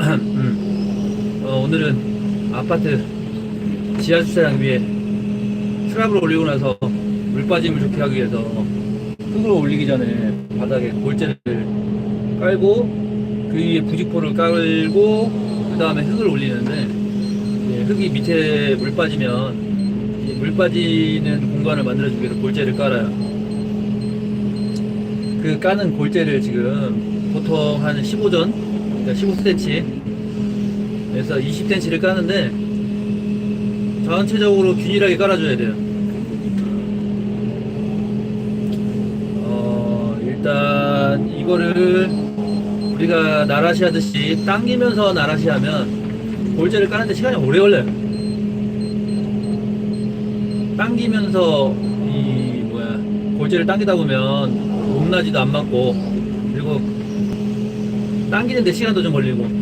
음. 어, 오늘은 아파트 지하 주차장 위에 슬랍을 올리고 나서 물 빠짐을 좋게 하기 위해서 흙을 올리기 전에 바닥에 골재를 깔고 그 위에 부직포를 깔고 그 다음에 흙을 올리는데 흙이 밑에 물 빠지면 이물 빠지는 공간을 만들어주기 위해서 골재를 깔아요. 그 까는 골재를 지금 보통 한 15전, 그러니까 15cm, 그래서 20cm를 까는데 전체적으로 균일하게 깔아줘야 돼요. 어, 일단 이거를 우리가 나라시 하듯이 당기면서 나라시 하면 골재를 까는데 시간이 오래 걸려요. 당기면서 이 뭐야 골재를 당기다 보면 높낮이도 안 맞고 그리고 당기는데 시간도 좀 걸리고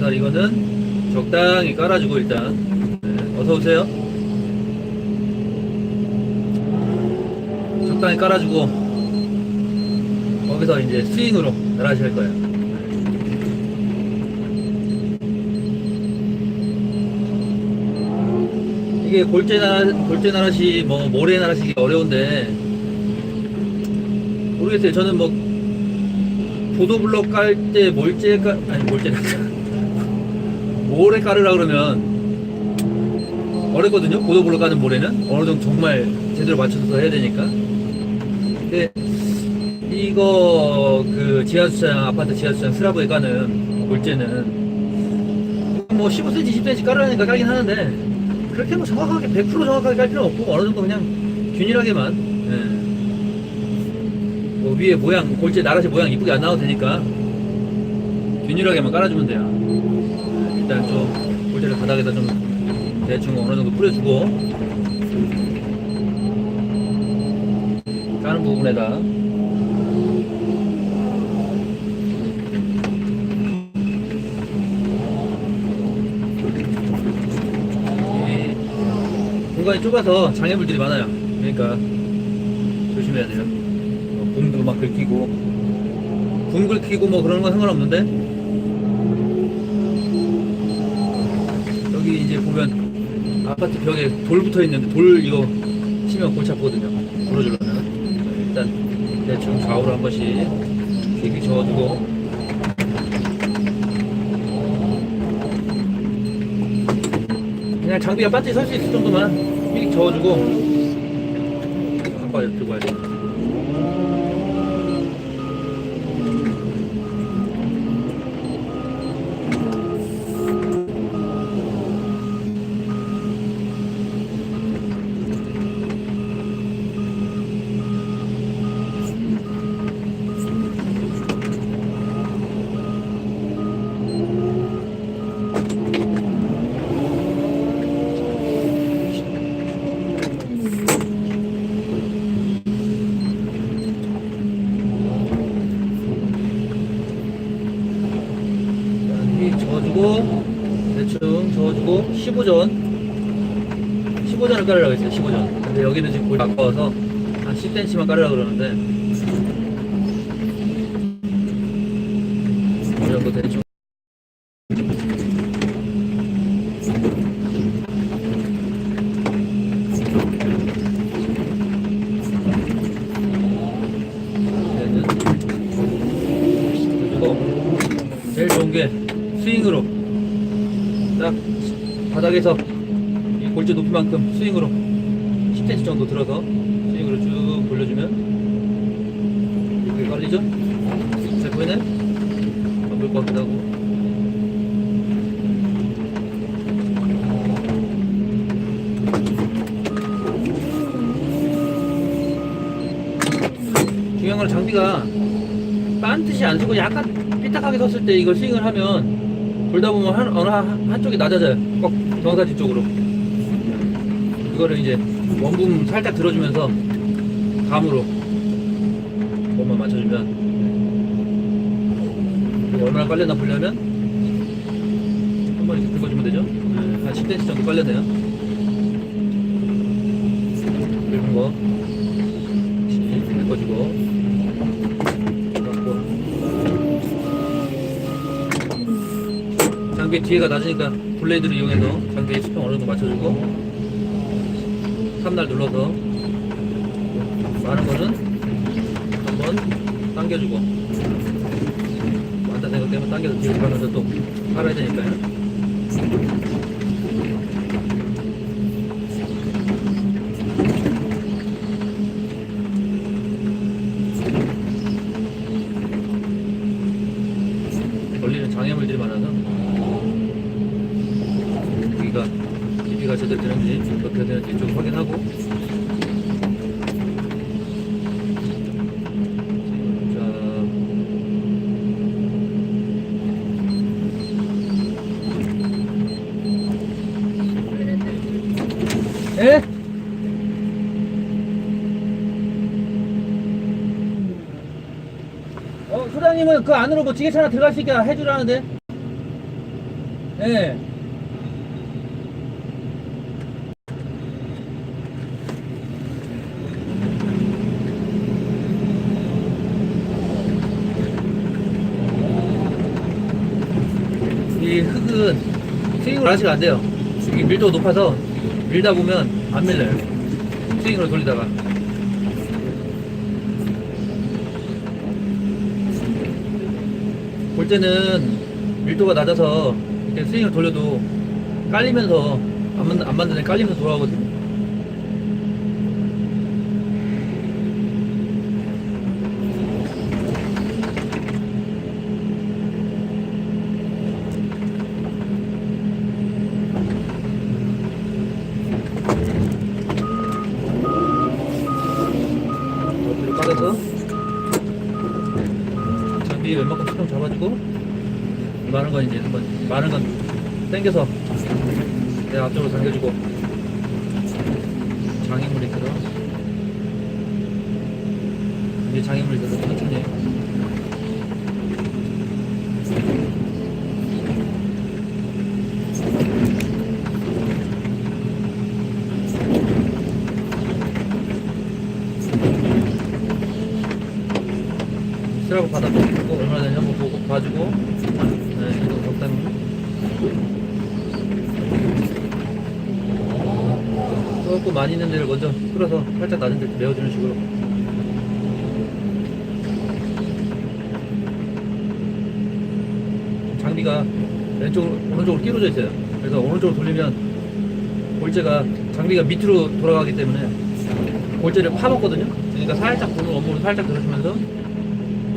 그래서 이거는 적당히 깔아주고 일단 네, 어서 오세요. 적당히 깔아주고 거기서 이제 스윙으로 할 거예요. 이게 골재 나라 골재 나라시 뭐 모래 나라시 어려운데 모르겠어요. 저는 뭐 보도블럭 깔 때 몰재 깔 아니 몰재 모래 깔으라 그러면 어렵거든요. 보도블럭 까는 모래는 어느 정도 정말 제대로 맞춰서 해야 되니까. 근데 이거 그 지하주차장 아파트 지하주차장 슬라브에 까는 골재는 뭐 15cm, 20cm 깔으라니까 깔긴 하는데 그렇게 뭐 정확하게 100% 정확하게 깔 필요는 없고 어느 정도 그냥 균일하게만 예. 뭐 위에 모양 골재 나라시 모양 이쁘게 안 나와도 되니까 균일하게만 깔아주면 돼요 예, 일단 좀 골재를 바닥에다 좀 대충 어느 정도 뿌려주고 까는 부분에다 이 공간이 좁아서 장애물들이 많아요. 그러니까 조심해야 돼요. 어, 붐도 막 긁히고 붐 긁히고 뭐 그런 건 상관없는데 여기 이제 보면 아파트 벽에 돌 붙어 있는데 돌 이거 치면 골치 아프거든요. 부러지려면 일단 대충 좌우로 한 번씩 이렇게 저어주고 그냥 장비가 반드시 설수 있을 정도만 휙 저어주고 한번 들고 와야 돼. 휙 저어주고 대충 저어주고 15전. 15전을 깔으라고 했어요 15전. 근데 여기는 지금 골이 아까워서 한 10cm만 깔으라고 그러는데. 이 정도 대충 얘는 그리고 제일 좋은 게 스윙으로 딱 바닥에서 이 골재 높이 만큼 스윙으로 10cm 정도 들어서 스윙으로 쭉 돌려주면 이렇게 깔리죠? 잘 보이네? 안볼것 같기도 하고 중요한 건 장비가 반듯이 안 쓰고 약간 삐딱하게 섰을 때 이걸 스윙을 하면 돌다 보면 한, 어느 한, 한쪽이 낮아져요. 꼭 정사진 쪽으로. 이거를 이제 원붐 살짝 들어주면서 감으로 몸만 맞춰주면 이거 얼마나 깔렸나 보려면 한 번 이렇게 긁어주면 되죠. 네, 한 10cm 정도 깔렸네요. 긁은 거 긁어주고 여기 뒤에가 낮으니까 블레이드를 이용해서 장비에 수평 어느 정도 맞춰주고 3날 눌러서 많은 거는 한번 당겨주고 많다 생각되면 당겨서 뒤로 가면서 또 깔아야 되니까요. 걸리는 장애물들이 많아서 여기가 깊이가 제대로 되는지 어떻게 되는지 좀 확인하고 자 예? 어, 소장님은 그 안으로 뭐 지게차 하나 들어갈 수 있게 해주라는데? 예. 이 흙은 스윙을 하시면 안 돼요. 이게 밀도가 높아서 밀다 보면 안 밀려요. 스윙으로 돌리다가. 볼 때는 밀도가 낮아서 이렇게 스윙을 돌려도 깔리면서 안애 깔리면서 돌아가거든요. 더 뒤로 빠져서 장비 웬만큼 수평 잡아주고 많은 건 이제 한번 많은 건 당겨서 내 앞쪽으로 당겨주고 장애물이 들어. 이제 장애물이 들어. 천천히 쓰라고 받아보고 얼마나 되는지 봐주고. 네, 이거 적당히 조금 많이 있는 데를 먼저 끌어서 살짝 낮은 데 메워주는 식으로. 장비가 왼쪽으로 오른쪽으로 끼워져 있어요. 그래서 오른쪽으로 돌리면 골재가 장비가 밑으로 돌아가기 때문에 골재를 파먹거든요. 그러니까 살짝 볼을 원목으로 살짝 들어주면서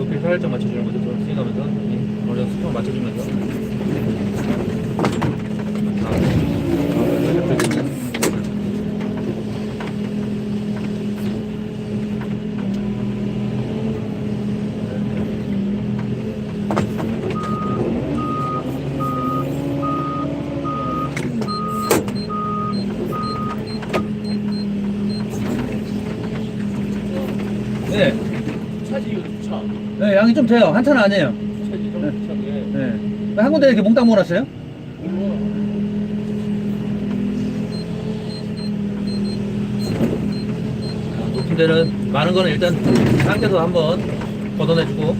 높이 살짝 맞춰주는 거죠. 좀 스윙하면서 이 어느 정도 맞춰주면서. 아, 아, 살짝 들겠네. 네, 차지 차. 네, 양이 좀 돼요. 한차는 아니에요. 차게. 네. 왜한 군데 이렇게 몽땅 몰았어요? 아, 높은 데는 많은 거는 일단 당겨서 한번 걷어내주고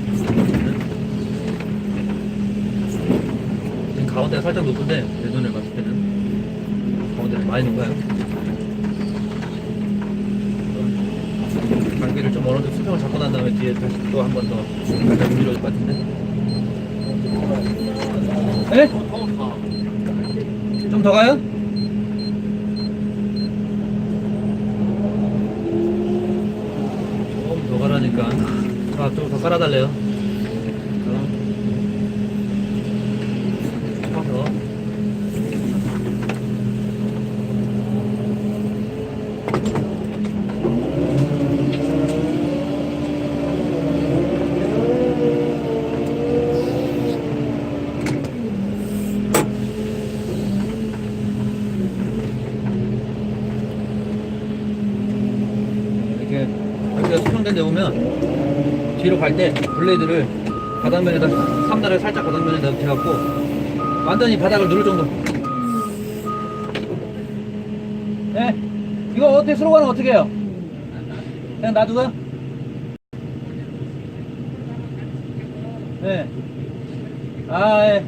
지금 가운데가 살짝 높은데 내 눈에 봤을 때는 가운데는 많이 높아요 장비를 좀 어느 정도 수평을 잡고 난 다음에 뒤에 다시 또 한 번더 살짝 밀어줄 것 같은데 네? 좀 더 가요? 좀더 가라니까. 아, 좀 더 깔아달래요. 어. 가서. 이렇게 오면 뒤로 갈 때 블레이드를 바닥면에다 3날을 살짝 바닥면에다 대갖고 완전히 바닥을 누를 정도 네 이거 어떻게 스로가는 어떻게 해요? 그냥 놔두고요? 네. 아, 예.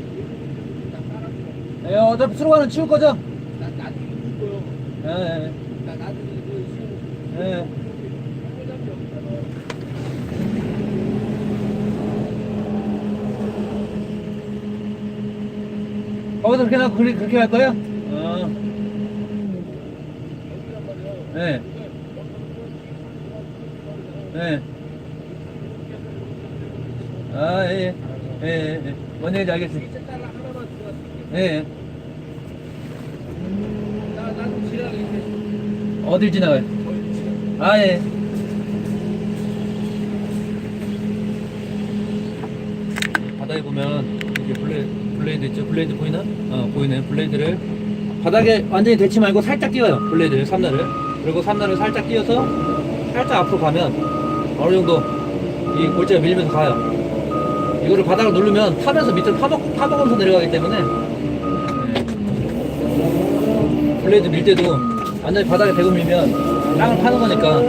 예, 어차피 수로가는 치울 거죠? 나 나중에 누고요. 예, 예, 나 나중에 그 예. 예. 거기서 그렇게 나 그렇게, 그렇게 할 거야? 어. 예. 예. 아, 예, 예, 예, 예. 뭔 얘기인지 알겠습니다. 예, 예. 어딜 지나가요? 아, 예. 바닥에 보면 이게 블레, 블레이드 있죠? 블레이드 보이나? 어, 보이네. 블레이드를 바닥에 완전히 대치 말고 살짝 띄워요. 블레이드를, 삼날을. 그리고 삼날을 살짝 띄워서 살짝 앞으로 가면 어느 정도 이 골재가 밀면서 가요. 이거를 바닥을 누르면 타면서 밑으로 파먹, 파먹으면서 내려가기 때문에 네. 블레이드 밀 때도 완전히 바닥에 대고 밀면 땅을 파는 거니까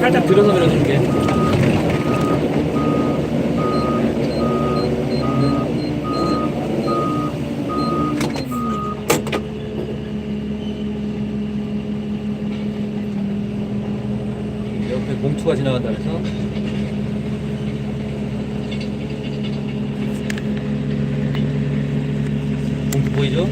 살짝 들어서 밀어줄게. 봉투가 지나간다면서 봉투 보이죠?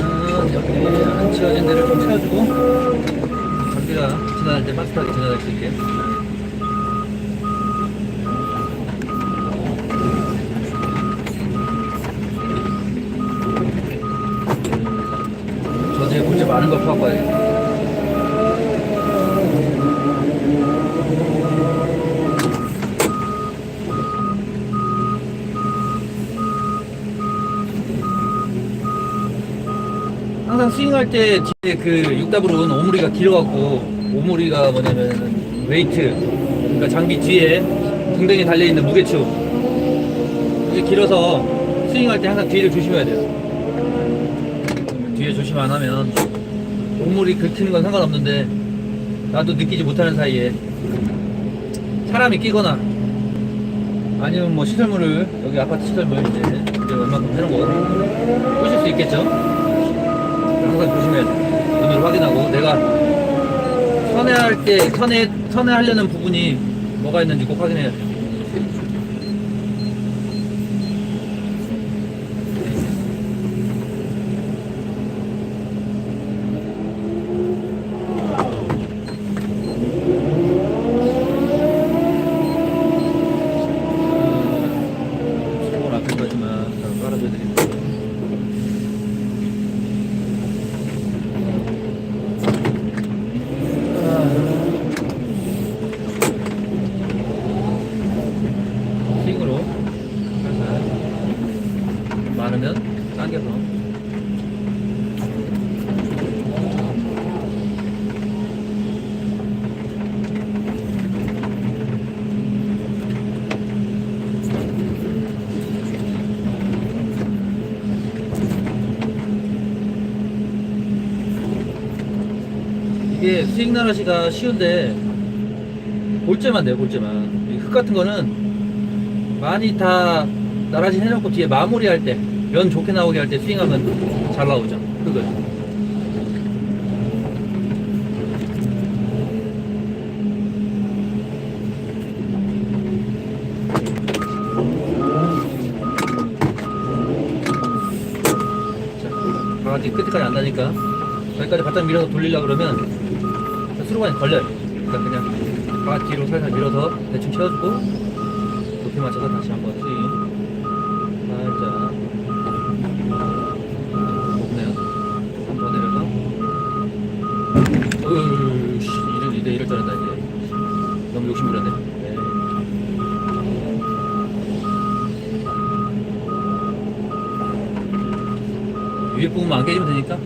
아, 여기 안 치워진 데를 좀 채워주고 전기가 지나갈 때 빠듯하게 지나갈 수 있게 저 뒤에 문제 많은 걸 가야겠다 항상 스윙할 때 뒤에 그 육답으로는 오므리가 길어갖고 오므리가 뭐냐면 웨이트 그러니까 장비 뒤에 등등에 달려있는 무게추 이게 길어서 스윙할 때 항상 뒤를 조심해야 돼요. 뒤에 조심 안 하면 오므리 긁히는 건 상관없는데 나도 느끼지 못하는 사이에 사람이 끼거나 아니면 뭐 시설물을 여기 아파트 시설물 이제 이제 웬만큼 해놓은 거 보실 수 있겠죠 항상 조심해야 돼. 눈으로 확인하고 내가 선회할 때 선회 선회하려는 부분이 뭐가 있는지 꼭 확인해야 돼. 수건 앞에 거지만 깔아줘야 되겠다. 킹으로 살살 많으면 당겨서 이게 스윙 나라시가 쉬운데 골재만 돼요 골재만. 이흙 같은 거는 많이 다 나라시 해놓고 뒤에 마무리할 때 면 좋게 나오게 할 때 스윙하면 잘 나오죠 흙은. 자 바가지 끝까지 안 나니까 여기까지 바짝 밀어서 돌리려고 그러면 수로관이 걸려요. 그러니까 그냥 바가지 뒤로 살살 밀어서 대충 채워주고 높이 맞춰서 다시 한번 스윙. 살짝. 높네요. 한번 내려서. 으씨 이럴, 이럴, 이럴 줄 알았다 이제. 너무 욕심 부렸네. 네. 위에 부분만 안 깨지면 되니까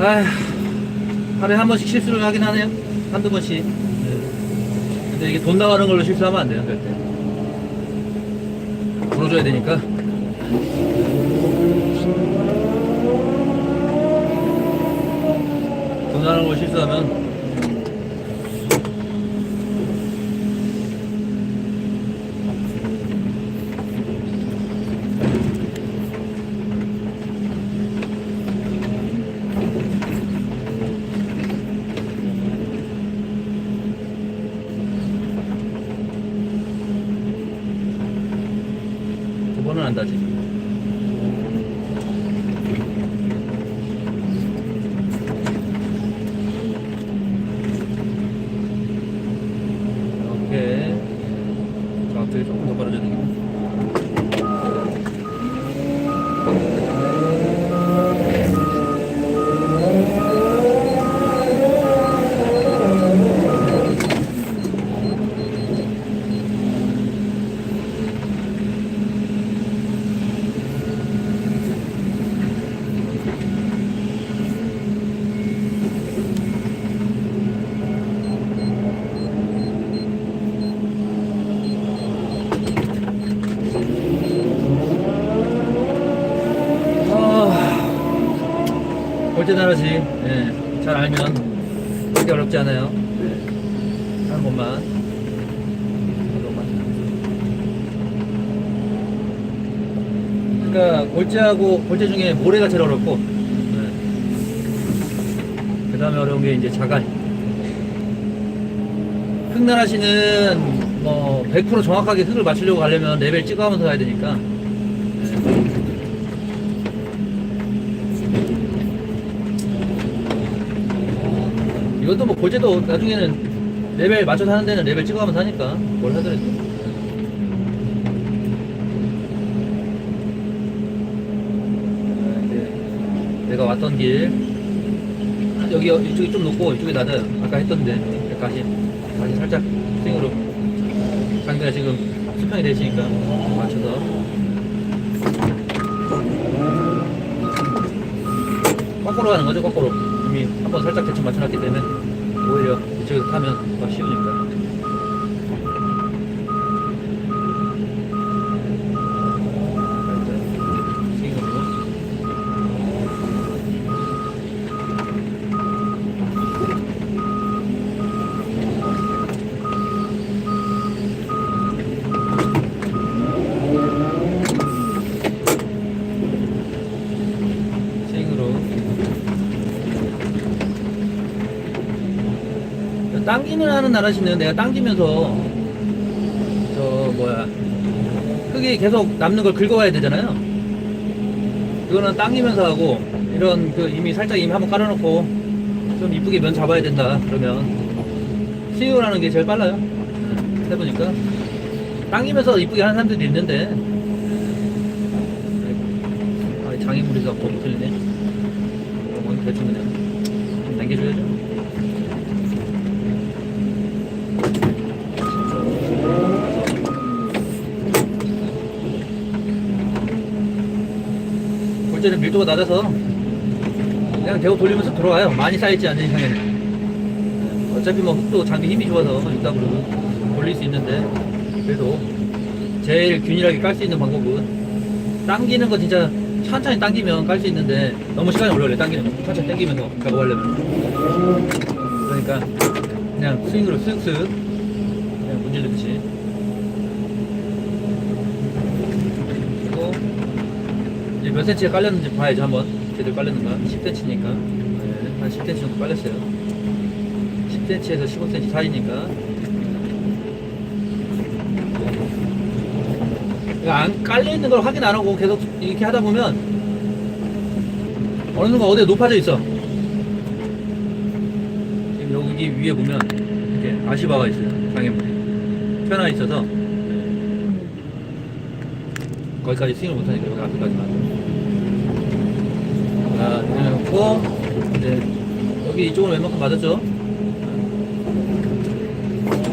아휴, 하루에 한 번씩 실수를 하긴 하네요. 한두 번씩. 네. 근데 이게 돈 나가는 걸로 실수하면 안 돼요, 절대. 물어줘야 되니까. 돈 나가는 걸 실수하면 두 번은 안 다지. 이렇게 정확하게 조금 더 벌어져야 되겠네. 다르지. 예, 잘 알면 그렇게 어렵지 않아요. 예, 한 번만. 그러니까 골재하고 골재 중에 모래가 제일 어렵고, 그 다음에 어려운 게 이제 자갈. 흙 나라시는 뭐 100% 정확하게 흙을 맞추려고 가려면 레벨 찍어가면서 가야 되니까. 이것도 뭐 골재도 나중에는 레벨 맞춰서 하는 데는 레벨 찍어가면서 하니까 뭘 하더라도. 아, 내가 왔던 길. 여기 이쪽이 좀 높고 이쪽이 낮아요. 아까 했던데. 다시 다시 살짝 스윙으로. 장비가 지금 수평이 되시니까 맞춰서. 거꾸로 가는 거죠 거꾸로 이미 한번 살짝 대충 맞춰놨기 때문에 오히려 이쪽에서 타면 더 쉬우니까 살짝 스윙으로 스윙으로 당기는 하는 나라시는 내가 당기면서 저 뭐야 흙이 계속 남는 걸 긁어와야 되잖아요. 그거는 당기면서 하고 이런 그 이미 살짝 이미 한번 깔아놓고 좀 이쁘게 면 잡아야 된다 그러면. 스윙을 하는 게 제일 빨라요. 해보니까. 당기면서 이쁘게 하는 사람들도 있는데. 아, 장애물이 자꾸 못 틀리네. 그런 건 대충 그냥 좀 남겨줘야죠 골재는 밀도가 낮아서 그냥 대고 돌리면서 들어가요. 많이 쌓이지 않는 이상에는. 어차피 뭐 흙도 장비 힘이 좋아서 육답으로 돌릴 수 있는데 그래도 제일 균일하게 깔 수 있는 방법은 당기는 거 진짜 천천히 당기면 깔 수 있는데 너무 시간이 오래 걸려 당기는 거 천천히 당기면서 작업하려면 그러니까 그냥 스윙으로 쓱쓱 그냥 문질르듯이 그리고 이제 몇 cm가 깔렸는지 봐야죠 한번. 제대로 깔렸는가? 10cm니까. 네, 한 10cm 정도 깔렸어요. 10cm에서 15cm 사이니까. 이거 안 깔려있는 걸 확인 안 하고 계속 이렇게 하다 보면 어느 순간 어디에 높아져 있어. 지금 여기 위에 보면 이렇게 아시바가 있어요 장애물이. 튀어나와 있어서. 거기까지 스윙을 못하니까 여기 앞에까지만 자 내려놓고 이제 여기 이쪽으로 웬만큼 맞았죠?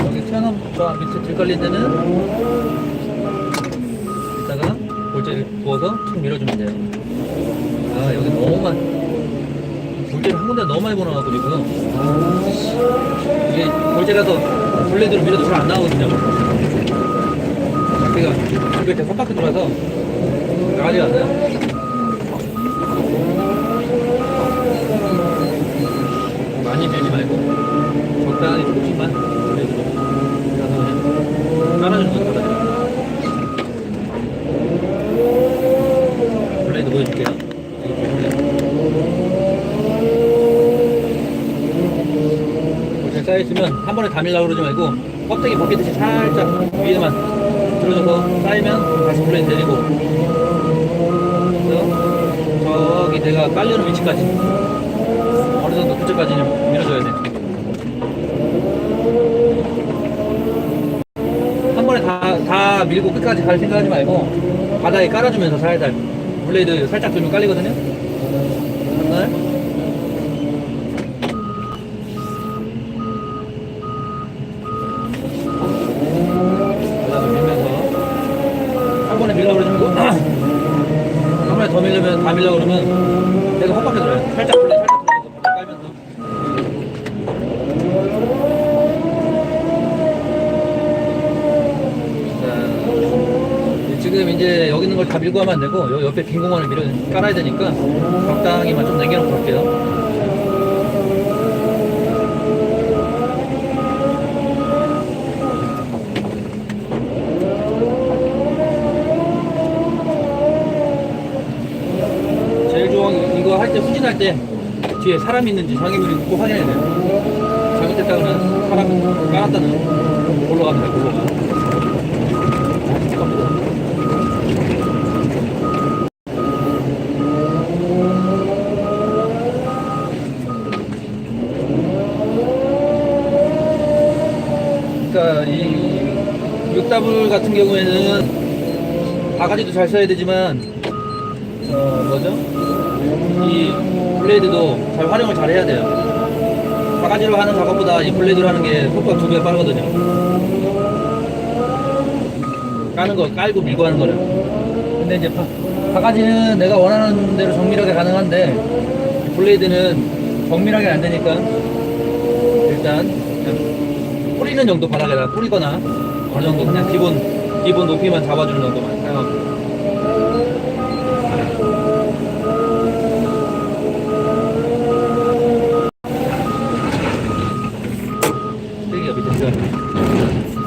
여기 튀어나온 저 밑에 들깔린 데는 이따가 골재를 부어서 툭 밀어주면 돼요. 아 여기 너무 많 골재 골재를 한 군데 너무 많이 보내갖고 지금. 이게 골재라서 블레드로 밀어도 잘 안 나오거든요. 이거 이렇게 섭박해 돌아서 나가지가 않아요 많이 밀지 말고 적당히 블레드로 밀어서 그냥 깔아주는 거거든요 블레이드 보여줄게요. 이렇게. 쌓여있으면 한 번에 다 밀려고 그러지 말고 껍데기 벗기듯이 살짝 위에만 들어줘서 쌓이면 다시 블레이드 내리고. 저기 내가 깔려는 위치까지 어느 정도 그쪽까지는 밀어줘야 돼. 한 번에 다, 다 밀고 끝까지 갈 생각하지 말고 바닥에 깔아주면서 살살. 블레이드 살짝 돌면 깔리거든요? 하나 바닥을 밀면서 한 번에 밀려고 말고 한 번에 더 밀려면 다 밀려고 그러면 계속 헛바퀴 돌아요. 살짝 블레이드 살짝 돌면서 바닥 깔면서 자, 지금 이제 여기 있는 걸 다 밀고 하면 안 되고 요 옆에 빈 공간을 밀어 깔아야 되니까 적당히만 좀 남겨놓고 갈게요. 제일 좋은 게 이거 할 때 후진할 때 뒤에 사람이 있는지 장애물이 꼭 확인해야 돼요. 잘못됐다가는 사람 깔았다는 올라갑니다. 올라가. 그러니까 이 육다불 같은 경우에는 바가지도 잘 써야 되지만 어 뭐죠? 이 블레이드도 잘 활용을 잘 해야 돼요. 바가지로 하는 작업보다 이 블레이드로 하는 게 속도가 두 배 빠르거든요. 까는 거 깔고 밀고 하는 거는. 근데 이제 바, 바가지는 내가 원하는 대로 정밀하게 가능한데 블레이드는 정밀하게 안 되니까 일단 뿌리는 정도 바닥에다 뿌리거나 어느 정도 그냥 기본 기본 높이만 잡아주는 정도만 사용하고 세기가 밑에 들어가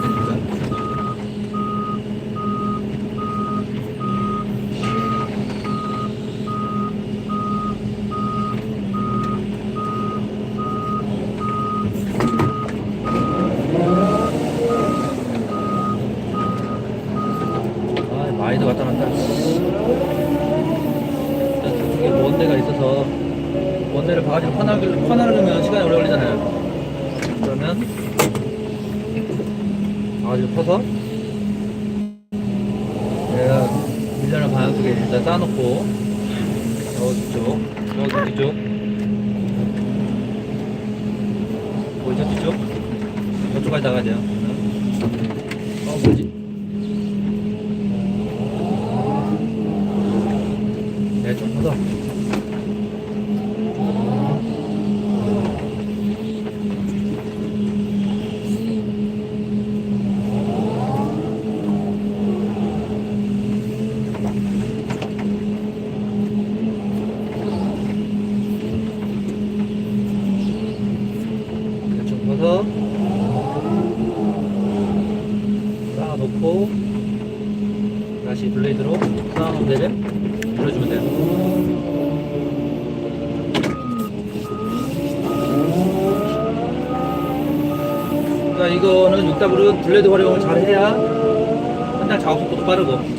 아, 많이도 왔다 갔다. 일단 저쪽에 데를 바가지로 퍼나르, 퍼나르면 시간이 오래 걸리잖아요. 그러면 바가지로 퍼서 내가 밀려는 방향 쪽에 일단 쌓아놓고 저기 쪽, 저기 뒤쪽 보이죠 뒤쪽? 저쪽까지 나가야 돼요. 어, 뭐지? 네, 좀 커서. 네, 좀 커서. 쌓아놓고. 다시 블레이드로 데를 눌러주면 돼요. 그러니까 이거는 6W은 블레드 활용을 잘 해야 한달 작업 속도도 빠르고.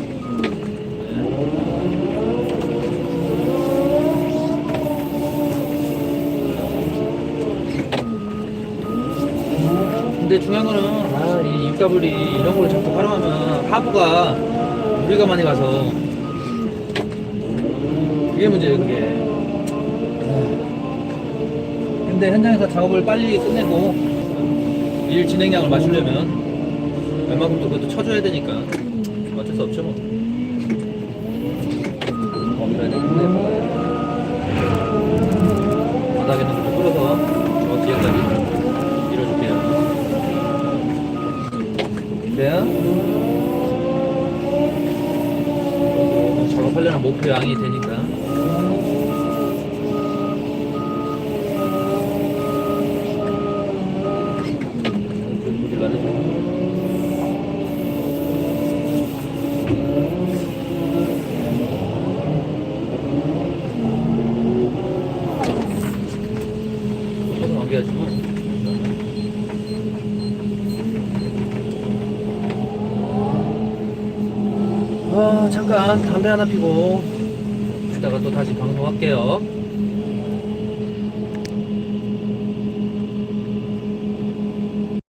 근데 중요한 거는 아, 이 6W이 이런 걸 자꾸 활용하면 하부가 무리가 많이 가서 그게 문제예요 그게. 근데 현장에서 작업을 빨리 끝내고 일 진행량을 맞추려면 웬만큼 또 그것도 쳐줘야 되니까. 어쩔 수 없죠 뭐 어, 그래야 되는데 바닥에 목표 양이 되니까. 어디 가는 거야? 손을 넘겨야지만. 아, 잠깐 담배 하나 피고 이따가 또 다시 방송할게요.